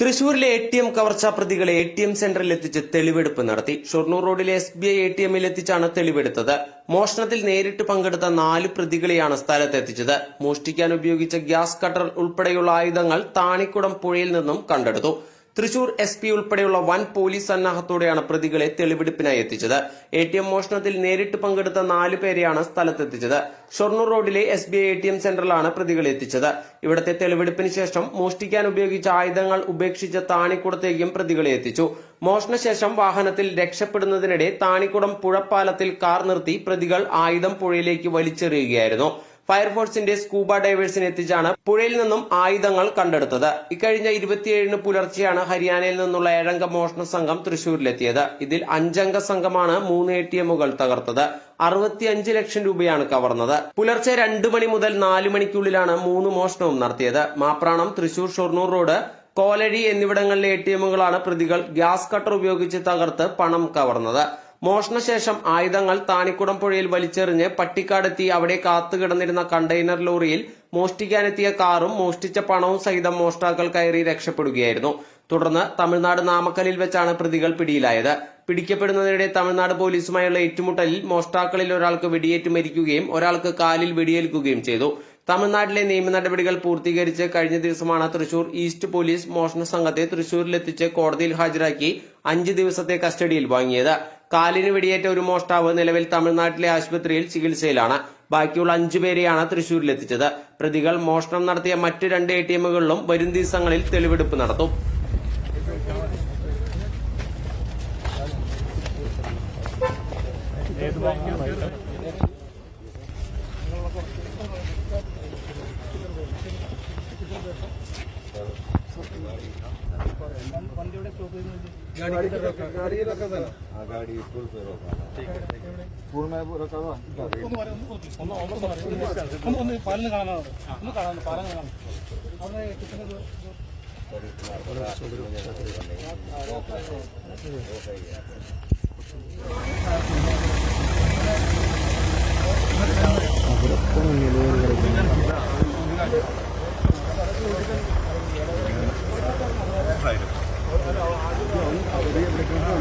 തൃശൂരിലെ A T M കവർച്ചാ പ്രതികളെ A T M സെന്ററിൽ എത്തിച്ച് തെളിവെടുപ്പ് നടത്തി. ഷൊർണൂർ റോഡിലെ S B I A T എമ്മിൽ എത്തിച്ചാണ് തെളിവെടുത്തത്. മോഷണത്തിൽ നേരിട്ട് പങ്കെടുത്ത നാല് പ്രതികളെയാണ് സ്ഥലത്തെത്തിച്ചത്. മോഷ്ടിക്കാൻ ഉപയോഗിച്ച ഗ്യാസ് കട്ടർ ഉൾപ്പെടെയുള്ള ആയുധങ്ങൾ താണിക്കുടം പുഴയിൽ നിന്നും കണ്ടെടുത്തു. തൃശൂർ എസ് പി ഉൾപ്പെടെയുള്ള വൻ പോലീസ് സന്നാഹത്തോടെയാണ് പ്രതികളെ തെളിവെടുപ്പിനായി എത്തിച്ചത്. എ ടി എം മോഷണത്തിൽ നേരിട്ട് പങ്കെടുത്ത നാലു പേരെയാണ് സ്ഥലത്തെത്തിച്ചത്. ഷൊർണൂർ റോഡിലെ S B I A T M സെന്ററിലാണ് പ്രതികളെ എത്തിച്ചത്. ഇവിടത്തെ തെളിവെടുപ്പിന് ശേഷം മോഷ്ടിക്കാൻ ഉപയോഗിച്ച ആയുധങ്ങൾ ഉപേക്ഷിച്ച താണിക്കുടത്തേക്കും പ്രതികളെ എത്തിച്ചു. മോഷണശേഷം വാഹനത്തിൽ രക്ഷപ്പെടുന്നതിനിടെ താണിക്കുടം പുഴപ്പാലത്തിൽ കാർ നിർത്തി പ്രതികൾ ആയുധം പുഴയിലേക്ക് വലിച്ചെറിയുകയായിരുന്നു. ഫയർഫോഴ്സിന്റെ സ്കൂബ ഡൈവേഴ്സിനെ എത്തിച്ചാണ് പുഴയിൽ നിന്നും ആയുധങ്ങൾ കണ്ടെടുത്തത്. ഇക്കഴിഞ്ഞ ഇരുപത്തിയേഴിന് പുലർച്ചെയാണ് ഹരിയാനയിൽ നിന്നുള്ള ഏഴംഗ മോഷണ സംഘം തൃശൂരിലെത്തിയത്. ഇതിൽ അഞ്ചംഗ സംഘമാണ് മൂന്ന് എ ടി എമ്മുകൾ തകർത്തത്. അറുപത്തിയഞ്ച് ലക്ഷം രൂപയാണ് കവർന്നത്. പുലർച്ചെ രണ്ടു മണി മുതൽ നാല് മണിക്കുള്ളിലാണ് മൂന്ന് മോഷണവും നടത്തിയത്. മാപ്രാണം തൃശൂർ ഷൊർണൂർ റോഡ് കോലഴി എന്നിവിടങ്ങളിലെ എ ടി എമ്മുകളാണ് പ്രതികൾ ഗ്യാസ് കട്ടർ ഉപയോഗിച്ച് തകർത്ത് പണം കവർന്നത്. മോഷണശേഷം ആയുധങ്ങൾ താനിക്കുടം പുഴയിൽ വലിച്ചെറിഞ്ഞ് പട്ടിക്കാടെത്തി അവിടെ കാത്തുകിടന്നിരുന്ന കണ്ടെയ്നർ ലോറിയിൽ മോഷ്ടിക്കാനെത്തിയ കാറും മോഷ്ടിച്ച പണവും സഹിതം മോഷ്ടാക്കൾ കയറി രക്ഷപ്പെടുകയായിരുന്നു. തുടർന്ന് തമിഴ്നാട് നാമക്കലിൽ വെച്ചാണ് പ്രതികൾ പിടിയിലായത്. പിടിക്കപ്പെടുന്നതിനിടെ തമിഴ്നാട് പോലീസുമായുള്ള ഏറ്റുമുട്ടലിൽ മോഷ്ടാക്കളിൽ ഒരാൾക്ക് വെടിയേറ്റ് മരിക്കുകയും ഒരാൾക്ക് കാലിൽ വെടിയേൽക്കുകയും ചെയ്തു. തമിഴ്നാട്ടിലെ നിയമ നടപടികൾ പൂർത്തീകരിച്ച് കഴിഞ്ഞ ദിവസമാണ് തൃശൂർ ഈസ്റ്റ് പോലീസ് മോഷണ സംഘത്തെ തൃശൂരിലെത്തിച്ച് കോടതിയിൽ ഹാജരാക്കി അഞ്ച് ദിവസത്തെ കസ്റ്റഡിയിൽ വാങ്ങിയത്. കാലിന് വെടിയേറ്റ ഒരു മോഷ്ടാവ് നിലവിൽ തമിഴ്നാട്ടിലെ ആശുപത്രിയിൽ ചികിത്സയിലാണ്. ബാക്കിയുള്ള അഞ്ചുപേരെയാണ് തൃശൂരിലെത്തിച്ചത്. പ്രതികൾ മോഷണം നടത്തിയ മറ്റ് രണ്ട് എ ടി എമ്മുകളിലും വരും ദിവസങ്ങളിൽ തെളിവെടുപ്പ് നടത്തും. गाड़ी पुल पे रोका था पुल में वो रखा हुआ गाड़ी ഒന്ന് വരെ, ഒന്ന് നോക്കി. ഒന്ന് ഒന്ന് മാറി. ഒന്ന് ഒന്ന് പാലിന് കാണാനാണ് ഒന്ന് കാണാൻ പാലം കാണാൻ അവിടെ കിട്ടുന്നത്